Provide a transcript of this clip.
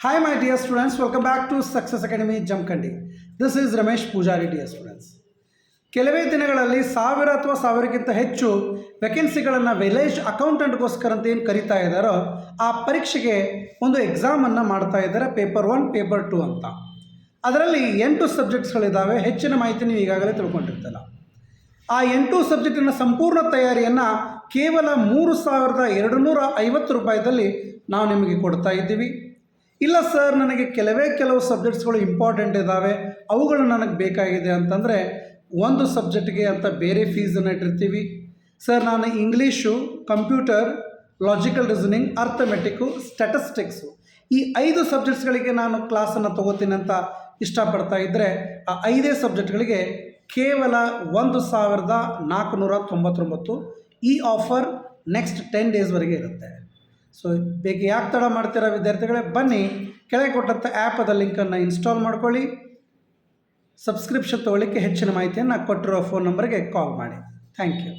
Hi, my dear students. Welcome back to Success Academy Jamkandi. This is Ramesh Pujari, dear students. ಕೆಲವೇ ದಿನಗಳಲ್ಲಿ ಸಾವಿರ ಅಥವಾ ಸಾವಿರಕ್ಕಿಂತ ಹೆಚ್ಚು ವೆಕೆನ್ಸಿಗಳನ್ನು ವಿಲೇಜ್ ಅಕೌಂಟೆಂಟ್ಗೋಸ್ಕರ ಅಂತ ಏನು ಕರಿತಾ ಇದ್ದಾರೋ ಆ ಪರೀಕ್ಷೆಗೆ ಒಂದು ಎಕ್ಸಾಮನ್ನು ಮಾಡ್ತಾ ಇದ್ದಾರೆ ಪೇಪರ್ ಒನ್ ಪೇಪರ್ ಟು ಅಂತ ಅದರಲ್ಲಿ ಎಂಟು ಸಬ್ಜೆಕ್ಟ್ಸ್ಗಳಿದ್ದಾವೆ ಹೆಚ್ಚಿನ ಮಾಹಿತಿ ನೀವು ಈಗಾಗಲೇ ತಿಳ್ಕೊಂಡಿರ್ತಲ್ಲ ಆ ಎಂಟು ಸಬ್ಜೆಕ್ಟಿನ ಸಂಪೂರ್ಣ ತಯಾರಿಯನ್ನು ಕೇವಲ ಮೂರು ಸಾವಿರದ ಎರಡು ನೂರ ಐವತ್ತು ರೂಪಾಯಿದಲ್ಲಿ ನಾವು ನಿಮಗೆ ಕೊಡ್ತಾ ಇದ್ದೀವಿ ಇಲ್ಲ ಸರ್, ನನಗೆ ಕೆಲವೇ ಕೆಲವು ಸಬ್ಜೆಕ್ಟ್ಸ್ಗಳು ಇಂಪಾರ್ಟೆಂಟ್ ಇದ್ದಾವೆ ಅವುಗಳು ನನಗೆ ಬೇಕಾಗಿದೆ ಅಂತಂದರೆ ಒಂದು ಸಬ್ಜೆಕ್ಟ್ಗೆ ಅಂತ ಬೇರೆ ಫೀಸನ್ನು ಇಟ್ಟಿರ್ತೀವಿ. ಸರ್, ನಾನು English computer logical reasoning arithmetic statistics ಈ ಐದು ಸಬ್ಜೆಕ್ಟ್ಸ್ಗಳಿಗೆ ನಾನು ಕ್ಲಾಸನ್ನು ತೊಗೋತೀನಿ ಅಂತ ಇಷ್ಟಪಡ್ತಾ ಇದ್ದರೆ ಆ ಐದೇ ಸಬ್ಜೆಕ್ಟ್ಗಳಿಗೆ ಕೇವಲ ಒಂದು ಸಾವಿರದ ನಾಲ್ಕುನೂರ ತೊಂಬತ್ತೊಂಬತ್ತು ಈ ಆಫರ್ ನೆಕ್ಸ್ಟ್ ಟೆನ್ ಡೇಸ್ವರೆಗೆ ಇರುತ್ತೆ. ಸೊ ಬೇಗ ಯಾಕೆ ತಡ ಮಾಡ್ತೀರಾ ವಿದ್ಯಾರ್ಥಿಗಳೇ? ಬನ್ನಿ, ಕೆಳಗೆ ಕೊಟ್ಟಂಥ ಆ್ಯಪದ ಲಿಂಕನ್ನು ಇನ್ಸ್ಟಾಲ್ ಮಾಡ್ಕೊಳ್ಳಿ. ಸಬ್ಸ್ಕ್ರಿಪ್ಷನ್ ತೊಗೊಳ್ಳಿಕ್ಕೆ ಹೆಚ್ಚಿನ ಮಾಹಿತಿಯನ್ನು ಕೊಟ್ಟಿರೋ ಫೋನ್ ನಂಬರ್ಗೆ ಕಾಲ್ ಮಾಡಿ. Thank you